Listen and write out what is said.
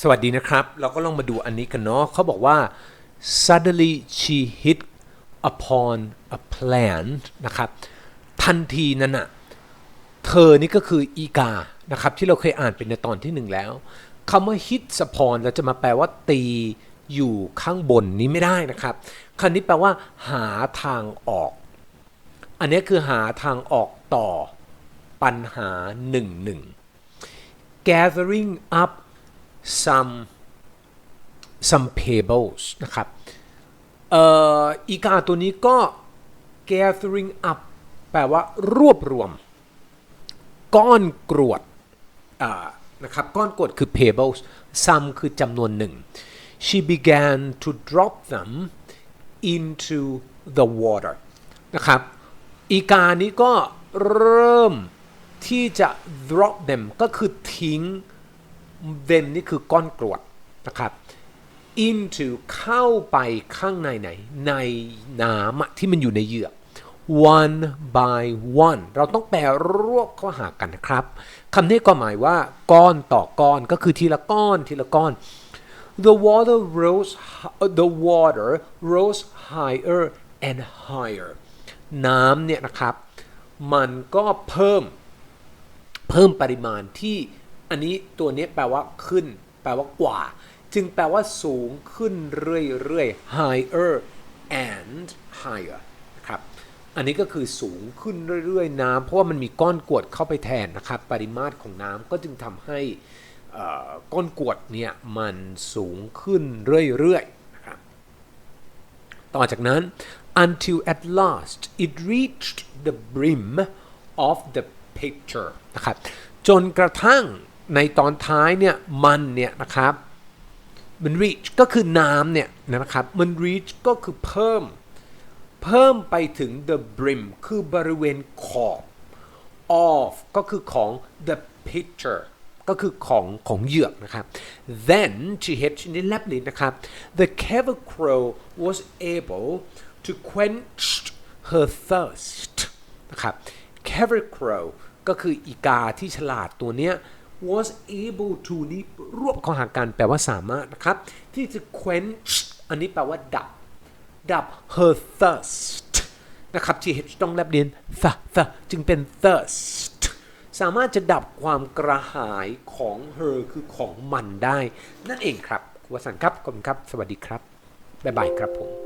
สวัสดีนะครับ เราก็ลองมาดูอันนี้กันเนาะเขาบอกว่า suddenly she hit upon a plan นะครับ ทันทีนั้นน่ะเธอนี่ก็คืออีกา นะครับ ที่เราเคยอ่านเป็นในตอนที่หนึ่งแล้วคำว่า hit upon เราจะมาแปลว่าตีอยู่ข้างบนนี้ไม่ได้นะครับคำนี้แปลว่า หาทางออก อันนี้คือหาทางออกต่อปัญหาหนึ่งหนึ่ง gathering up some some pebbles นะครับเอ่ออีกาตัวนี้ก็ gathering up แปลว่ารวบรวม ก้อนกรวดนะครับก้อนกรวดคือ pebbles some คือจำนวนหนึ่ง she began to drop them into the water นะครับอีกานี้ก็เริ่มที่จะ drop them ก็คือทิ้ง them นี่คือก้อนกรวดนะครับ into เข้าไปข้างในไหน ในน้ำที่มันอยู่ในเหยือก one by one เราต้องแปลรวบเข้าหากันนะครับคำนี้ก็หมายว่า ก้อนต่อก้อนก็คือทีละก้อนทีละก้อน the water rose the water rose higher and higher น้ำเนี่ยนะครับ มันก็เพิ่มเพิ่มปริมาณที่ อันนี้ตัวนี้แปลว่าขึ้น แปลว่ากว่า จึงแปลว่าสูงขึ้นเรื่อยๆ higher and higher นะครับ อันนี้ก็คือสูงขึ้นเรื่อยๆ น้ำเพราะว่ามันมีก้อนกรวดเข้าไปแทนนะครับ ปริมาตรของน้ำก็จึงทำให้ก้อนกรวดเนี่ยมันสูงขึ้นเรื่อยๆนะครับ ต่อจากนั้น until at last it reached the brim of the picture นะครับ จนกระทั่ง ในตอนท้ายเนี่ยมันเนี่ยนะครับมัน reach ก็คือน้ำเนี่ยนะครับมัน reach ก็คือเพิ่ม เพิ่มไปถึง the brim คือบริเวณขอบ of ก็คือของ the picture ก็คือของของเหยือกนะครับ then she had ชนิดแลบลิ้นนะครับ the clever crow was able to quench her thirst นะครับ clever crow ก็คืออีกาที่ฉลาดตัวเนี้ย was able to นี่รวบข้าหากันแปลว่าสามารถนะครับ ที่จะ quench อันนี้แปลว่าดับ ดับ her thirst นะครับ th ต้องแลบเลียน th th จึงเป็น thirst สามารถจะดับความกระหายของ her คือของมันได้ นั่นเองครับวสันครับขอบคุณครับ สวัสดีครับ บ๊ายบายครับผม